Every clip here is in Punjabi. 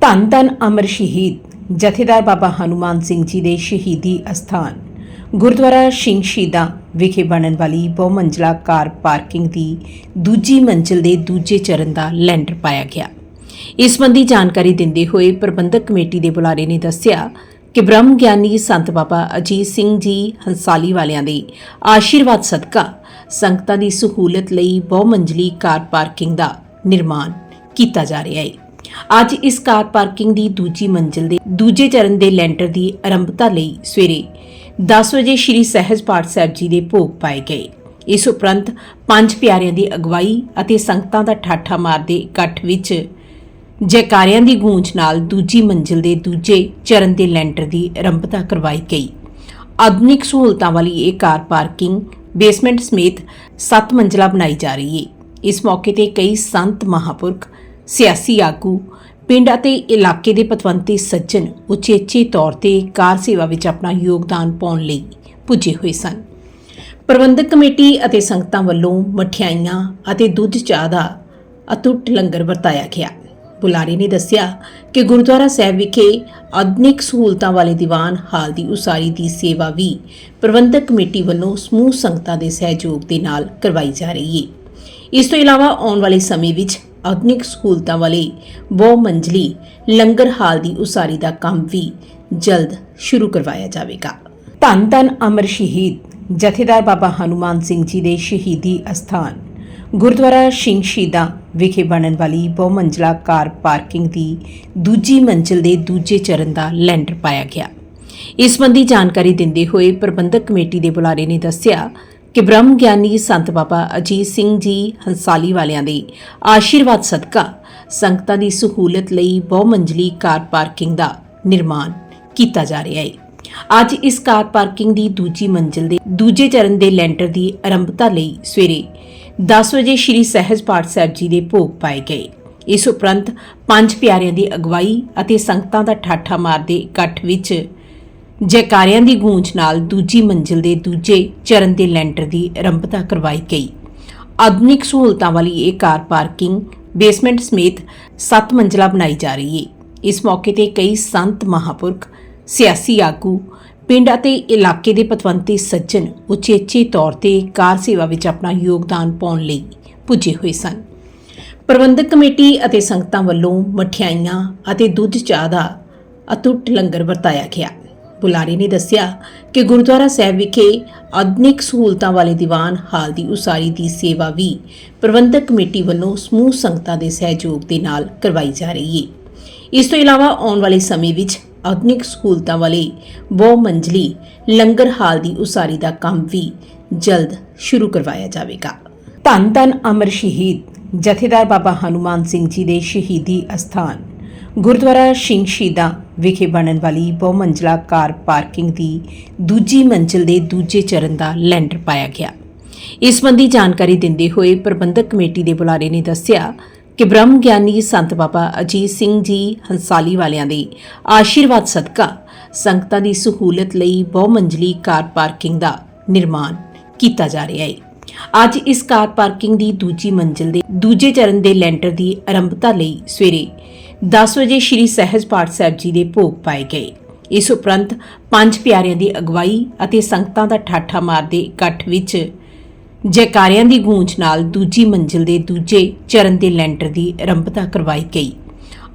ਧੰਨ ਧੰਨ ਅਮਰ ਸ਼ਹੀਦ, ਜਥੇਦਾਰ ਬਾਬਾ ਹਨੂਮਾਨ ਸਿੰਘ ਜੀ ਦੇ ਸ਼ਹੀਦੀ ਅਸਥਾਨ। ਗੁਰਦੁਆਰਾ ਸਿੰਘ ਸ਼ਹੀਦਾਂ ਵਿਖੇ ਬਣਨ ਵਾਲੀ ਬਹੁਮੰਜ਼ਲਾ ਕਾਰ ਪਾਰਕਿੰਗ ਦੀ ਦੂਜੀ ਮੰਜ਼ਿਲ ਦੇ ਦੂਜੇ ਚਰਨ ਦਾ ਲੈਂਡਰ ਪਾਇਆ ਗਿਆ। ਇਸ ਸੰਬੰਧੀ ਜਾਣਕਾਰੀ ਦਿੰਦੇ ਹੋਏ ਪ੍ਰਬੰਧਕ ਕਮੇਟੀ ਦੇ ਬੁਲਾਰੇ ਨੇ ਦੱਸਿਆ ਕਿ ਬ੍ਰਹਮ ਗਿਆਨੀ ਸੰਤ ਬਾਬਾ ਅਜੀਤ ਸਿੰਘ ਜੀ ਹੰਸਾਲੀ ਵਾਲਿਆਂ ਦੇ ਆਸ਼ੀਰਵਾਦ ਸਦਕਾ ਸੰਗਤਾਂ ਦੀ ਸਹੂਲਤ ਲਈ ਬਹੁਮੰਜ਼ਲੀ ਕਾਰ ਪਾਰਕਿੰਗ ਦਾ ਨਿਰਮਾਣ ਕੀਤਾ ਜਾ ਰਿਹਾ ਹੈ ਅੱਜ ਇਸ ਕਾਰ ਪਾਰਕਿੰਗ ਦੀ ਦੂਜੀ ਮੰਜ਼ਿਲ ਦੇ ਦੂਜੇ ਚਰਨ ਦੇ ਲੈਂਟਰ ਦੀ ਆਰੰਭਤਾ ਲਈ ਸਵੇਰੇ 10 ਵਜੇ ਸ੍ਰੀ ਸਹਿਜ ਪਾਠ ਸਾਹਿਬ ਜੀ ਦੇ ਭੋਗ ਪਾਏ ਗਏ। ਇਸ ਉਪਰੰਤ ਪੰਜ ਪਿਆਰਿਆਂ ਦੀ ਅਗਵਾਈ ਅਤੇ ਸੰਗਤਾਂ ਦਾ ਠਾਠਾ ਮਾਰਦੇ ਇਕੱਠ ਵਿੱਚ ਜੈਕਾਰਿਆਂ ਦੀ ਗੂੰਜ ਨਾਲ ਦੂਜੀ ਮੰਜ਼ਿਲ ਦੇ ਦੂਜੇ ਚਰਨ ਦੇ ਲੈਂਟਰ ਦੀ ਆਰੰਭਤਾ ਕਰਵਾਈ ਗਈ। ਆਧੁਨਿਕ ਸਹੂਲਤਾਂ ਵਾਲੀ ਇਹ ਕਾਰ ਪਾਰਕਿੰਗ ਬੇਸਮੈਂਟ ਸਮੇਤ 7 ਮੰਜ਼ਲਾ ਬਣਾਈ ਜਾ ਰਹੀ ਹੈ ਇਸ ਮੌਕੇ ਤੇ ਕਈ ਸੰਤ ਮਹਾਪੁਰਖ ਸਿਆਸੀ ਆਗੂ, ਪਿੰਡ ਅਤੇ ਇਲਾਕੇ ਦੇ ਪਤਵੰਤੇ ਸੱਜਣ ਉਚੇਚੇ ਤੌਰ ਤੇ ਕਾਰ ਸੇਵਾ ਵਿੱਚ ਆਪਣਾ ਯੋਗਦਾਨ ਪਾਉਣ ਲਈ ਪੁੱਜੇ ਹੋਏ ਸਨ। ਪ੍ਰਬੰਧਕ ਕਮੇਟੀ ਅਤੇ ਸੰਗਤਾਂ ਵੱਲੋਂ ਮਠਿਆਈਆਂ ਅਤੇ ਦੁੱਧ ਚਾਹ ਦਾ ਅਤੁੱਟ ਲੰਗਰ ਵਰਤਾਇਆ ਗਿਆ। ਬੁਲਾਰੇ ਨੇ ਦੱਸਿਆ ਕਿ ਗੁਰਦੁਆਰਾ ਸਾਹਿਬ ਵਿਖੇ ਆਧੁਨਿਕ ਸਹੂਲਤਾਂ ਵਾਲੇ ਦੀਵਾਨ ਹਾਲ ਦੀ ਉਸਾਰੀ ਦੀ ਸੇਵਾ ਵੀ ਪ੍ਰਬੰਧਕ ਕਮੇਟੀ ਵੱਲੋਂ ਸਮੂਹ ਸੰਗਤਾਂ ਦੇ ਸਹਿਯੋਗ ਦੇ ਨਾਲ ਕਰਵਾਈ ਜਾ ਰਹੀ ਹੈ ਇਸ ਤੋਂ ਇਲਾਵਾ ਆਉਣ ਵਾਲੇ ਸਮੇਂ ਵਿੱਚ ਆਧੁਨਿਕ ਸਹੂਲਤਾਂ ਵਾਲੇ ਬਹੁ ਮੰਜ਼ਲੀ ਲੰਗਰ ਹਾਲ ਦੀ ਉਸਾਰੀ ਦਾ ਕੰਮ ਵੀ ਜਲਦ ਸ਼ੁਰੂ ਕਰਵਾਇਆ ਜਾਵੇਗਾ। ਧੰਨ ਧੰਨ ਅਮਰ ਸ਼ਹੀਦ, ਜਥੇਦਾਰ ਬਾਬਾ ਹਨੂਮਾਨ ਸਿੰਘ ਜੀ ਦੇ ਸ਼ਹੀਦੀ ਅਸਥਾਨ। ਗੁਰਦੁਆਰਾ ਸਿੰਘ ਸ਼ਹੀਦਾਂ ਵਿਖੇ ਬਣਨ ਵਾਲੀ ਬਹੁਮੰਜ਼ਲਾ ਕਾਰ ਪਾਰਕਿੰਗ ਦੀ ਦੂਜੀ ਮੰਜ਼ਿਲ ਦੇ ਦੂਜੇ ਚਰਨ ਦਾ ਲੈਂਡਰ ਪਾਇਆ ਗਿਆ। ਇਸ ਸੰਬੰਧੀ ਜਾਣਕਾਰੀ ਦਿੰਦੇ ਹੋਏ ਪ੍ਰਬੰਧਕ ਕਮੇਟੀ ਦੇ ਬੁਲਾਰੇ ਨੇ ਦੱਸਿਆ ਕਿ ਬ੍ਰਹਮ ਗਿਆਨੀ ਸੰਤ ਬਾਬਾ ਅਜੀਤ ਸਿੰਘ ਜੀ ਹੰਸਾਲੀ ਵਾਲਿਆਂ ਦੇ ਆਸ਼ੀਰਵਾਦ ਸਦਕਾ ਸੰਗਤਾਂ ਦੀ ਸਹੂਲਤ ਲਈ ਬਹੁ ਮੰਜ਼ਲੀ ਕਾਰ ਪਾਰਕਿੰਗ ਦਾ ਨਿਰਮਾਣ ਕੀਤਾ ਜਾ ਰਿਹਾ ਹੈ। ਅੱਜ ਇਸ ਕਾਰ ਪਾਰਕਿੰਗ ਦੀ ਦੂਜੀ ਮੰਜ਼ਿਲ ਦੇ ਦੂਜੇ ਚਰਨ ਦੇ ਲੈਂਟਰ ਦੀ ਆਰੰਭਤਾ ਲਈ ਸਵੇਰੇ 10 ਵਜੇ ਸ੍ਰੀ ਸਹਿਜ ਪਾਠ ਸਾਹਿਬ ਜੀ ਦੇ ਭੋਗ ਪਾਏ ਗਏ। ਇਸ ਉਪਰੰਤ ਪੰਜ ਪਿਆਰਿਆਂ ਦੀ ਅਗਵਾਈ ਅਤੇ ਸੰਗਤਾਂ ਦਾ ਠਾਠਾ ਮਾਰਦੇ ਇਕੱਠ ਵਿੱਚ ਜੈਕਾਰਿਆਂ ਦੀ ਗੂੰਜ ਨਾਲ ਦੂਜੀ ਮੰਜ਼ਿਲ ਦੇ ਦੂਜੇ ਚਰਨ ਦੇ ਲੈਂਟਰ ਦੀ ਆਰੰਭਤਾ ਕਰਵਾਈ ਗਈ। ਆਧੁਨਿਕ ਸਹੂਲਤਾਂ ਵਾਲੀ ਇਹ ਕਾਰ ਪਾਰਕਿੰਗ ਬੇਸਮੈਂਟ ਸਮੇਤ 7 ਮੰਜ਼ਲਾ ਬਣਾਈ ਜਾ ਰਹੀ ਹੈ ਇਸ ਮੌਕੇ ਤੇ ਕਈ ਸੰਤ ਮਹਾਪੁਰਖ, ਸਿਆਸੀ ਆਗੂ, ਪਿੰਡ ਅਤੇ ਇਲਾਕੇ ਦੇ ਪਤਵੰਤੇ ਸੱਜਣ ਉਚੇਚੇ ਤੌਰ ਤੇ ਕਾਰ ਸੇਵਾ ਵਿੱਚ ਆਪਣਾ ਯੋਗਦਾਨ ਪਾਉਣ ਲਈ ਪੁੱਜੇ ਹੋਏ ਸਨ। ਪ੍ਰਬੰਧਕ ਕਮੇਟੀ ਅਤੇ ਸੰਗਤਾਂ ਵੱਲੋਂ ਮਠਿਆਈਆਂ ਅਤੇ ਦੁੱਧ ਚਾਹ ਦਾ ਅਤੁੱਟ ਲੰਗਰ ਵਰਤਾਇਆ ਗਿਆ। ਬੁਲਾਰੇ ਨੇ ਦੱਸਿਆ ਕਿ ਗੁਰਦੁਆਰਾ ਸਾਹਿਬ ਵਿਖੇ ਆਧੁਨਿਕ ਸਹੂਲਤਾਂ ਵਾਲੇ ਦੀਵਾਨ, ਹਾਲ ਦੀ ਉਸਾਰੀ ਦੀ ਸੇਵਾ ਵੀ ਪ੍ਰਬੰਧਕ ਕਮੇਟੀ ਵੱਲੋਂ ਸਮੂਹ ਸੰਗਤਾਂ ਦੇ ਸਹਿਯੋਗ ਦੇ ਨਾਲ ਕਰਵਾਈ ਜਾ ਰਹੀ ਹੈ ਇਸ ਤੋਂ ਇਲਾਵਾ ਆਉਣ ਵਾਲੇ ਸਮੇਂ ਵਿੱਚ ਆਧੁਨਿਕ ਸਹੂਲਤਾਂ ਵਾਲੇ ਬਹੁ ਮੰਜ਼ਲੀ ਲੰਗਰ, ਹਾਲ ਦੀ ਉਸਾਰੀ ਦਾ ਕੰਮ ਵੀ ਜਲਦ ਸ਼ੁਰੂ ਕਰਵਾਇਆ ਜਾਵੇਗਾ। ਧੰਨ ਧੰਨ ਅਮਰ ਸ਼ਹੀਦ। ਜਥੇਦਾਰ ਬਾਬਾ ਹਨੂਮਾਨ ਸਿੰਘ ਜੀ ਦੇ ਸ਼ਹੀਦੀ ਅਸਥਾਨ। ਗੁਰਦੁਆਰਾ ਸਿੰਘ ਸ਼ਹੀਦਾਂ ਵਿਖੇ ਬਣਨ ਵਾਲੀ ਬਹੁਮੰਜ਼ਲਾ ਕਾਰ ਪਾਰਕਿੰਗ ਦੀ ਦੂਜੀ ਮੰਜ਼ਿਲ ਦੇ ਦੂਜੇ ਚਰਨ ਦਾ ਲੈਂਡਰ ਪਾਇਆ ਗਿਆ। ਇਸ ਸੰਬੰਧੀ ਜਾਣਕਾਰੀ ਦਿੰਦੇ ਹੋਏ ਪ੍ਰਬੰਧਕ ਕਮੇਟੀ ਦੇ ਬੁਲਾਰੇ ਨੇ ਦੱਸਿਆ ਕਿ ਬ੍ਰਹਮ ਗਿਆਨੀ ਸੰਤ ਬਾਬਾ ਅਜੀਤ ਸਿੰਘ ਜੀ ਹੰਸਾਲੀ ਵਾਲਿਆਂ ਦੇ ਆਸ਼ੀਰਵਾਦ ਸਦਕਾ ਸੰਗਤਾਂ ਦੀ ਸਹੂਲਤ ਲਈ ਬਹੁਮੰਜ਼ਲੀ ਕਾਰ ਪਾਰਕਿੰਗ ਦਾ ਨਿਰਮਾਣ ਕੀਤਾ ਜਾ ਰਿਹਾ ਹੈ। ਅੱਜ ਇਸ ਕਾਰ ਪਾਰਕਿੰਗ ਦੀ ਦੂਜੀ ਮੰਜ਼ਿਲ ਦੇ ਦੂਜੇ ਚਰਨ ਦੇ ਲੈਂਟਰ ਦੀ ਆਰੰਭਤਾ ਲਈ ਸਵੇਰੇ 10 ਵਜੇ ਸ੍ਰੀ ਸਹਿਜ ਪਾਠ ਸਾਹਿਬ ਜੀ ਦੇ ਭੋਗ ਪਾਏ ਗਏ। ਇਸ ਉਪਰੰਤ ਪੰਜ ਪਿਆਰਿਆਂ ਦੀ ਅਗਵਾਈ ਅਤੇ ਸੰਗਤਾਂ ਦਾ ਠਾਠਾ ਮਾਰਦੇ ਇਕੱਠ ਵਿੱਚ ਜੈਕਾਰਿਆਂ ਦੀ ਗੂੰਜ ਨਾਲ ਦੂਜੀ ਮੰਜ਼ਿਲ ਦੇ ਦੂਜੇ ਚਰਨ ਦੇ ਲੈਂਟਰ ਦੀ ਆਰੰਭਤਾ ਕਰਵਾਈ ਗਈ।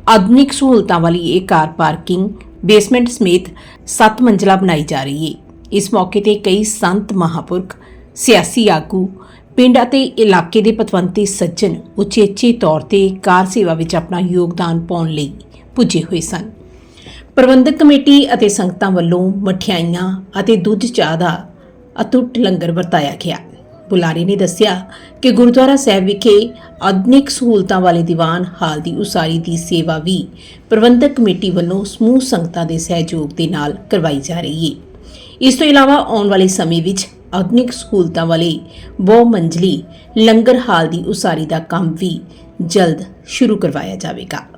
ਆਧੁਨਿਕ ਸਹੂਲਤਾਂ ਵਾਲੀ ਇਹ ਕਾਰ ਪਾਰਕਿੰਗ ਬੇਸਮੈਂਟ ਸਮੇਤ 7 ਮੰਜ਼ਲਾ ਬਣਾਈ ਜਾ ਰਹੀ ਹੈ ਇਸ ਮੌਕੇ ਤੇ ਕਈ ਸੰਤ ਮਹਾਪੁਰਖ, ਸਿਆਸੀ ਆਗੂ ਪਿੰਡ ਅਤੇ ਇਲਾਕੇ ਦੇ ਪਤਵੰਤੇ ਸੱਜਣ ਉਚੇਚੇ ਤੌਰ ਤੇ ਕਾਰ ਸੇਵਾ ਵਿੱਚ ਆਪਣਾ ਯੋਗਦਾਨ ਪਾਉਣ ਲਈ ਪੁੱਜੇ ਹੋਏ ਸਨ। ਪ੍ਰਬੰਧਕ ਕਮੇਟੀ ਅਤੇ ਸੰਗਤਾਂ ਵੱਲੋਂ ਮਠਿਆਈਆਂ ਅਤੇ ਦੁੱਧ ਚਾਹ ਦਾ ਅਤੁੱਟ ਲੰਗਰ ਵਰਤਾਇਆ ਗਿਆ। ਬੁਲਾਰੇ ਨੇ ਦੱਸਿਆ ਕਿ ਗੁਰਦੁਆਰਾ ਸਾਹਿਬ ਵਿਖੇ ਆਧੁਨਿਕ ਸਹੂਲਤਾਂ ਵਾਲੇ ਦੀਵਾਨ ਹਾਲ ਦੀ ਉਸਾਰੀ ਦੀ ਸੇਵਾ ਵੀ ਪ੍ਰਬੰਧਕ ਕਮੇਟੀ ਵੱਲੋਂ ਸਮੂਹ ਸੰਗਤਾਂ ਦੇ ਸਹਿਯੋਗ ਦੇ ਨਾਲ ਕਰਵਾਈ ਜਾ ਰਹੀ ਹੈ ਇਸ ਤੋਂ ਇਲਾਵਾ ਆਉਣ ਵਾਲੇ ਸਮੇਂ ਵਿੱਚ ਆਧੁਨਿਕ ਸਹੂਲਤਾਂ ਵਾਲੇ ਬਹੁ ਮੰਜ਼ਲੀ ਲੰਗਰ ਹਾਲ ਦੀ ਉਸਾਰੀ ਦਾ ਕੰਮ ਵੀ ਜਲਦ ਸ਼ੁਰੂ ਕਰਵਾਇਆ ਜਾਵੇਗਾ।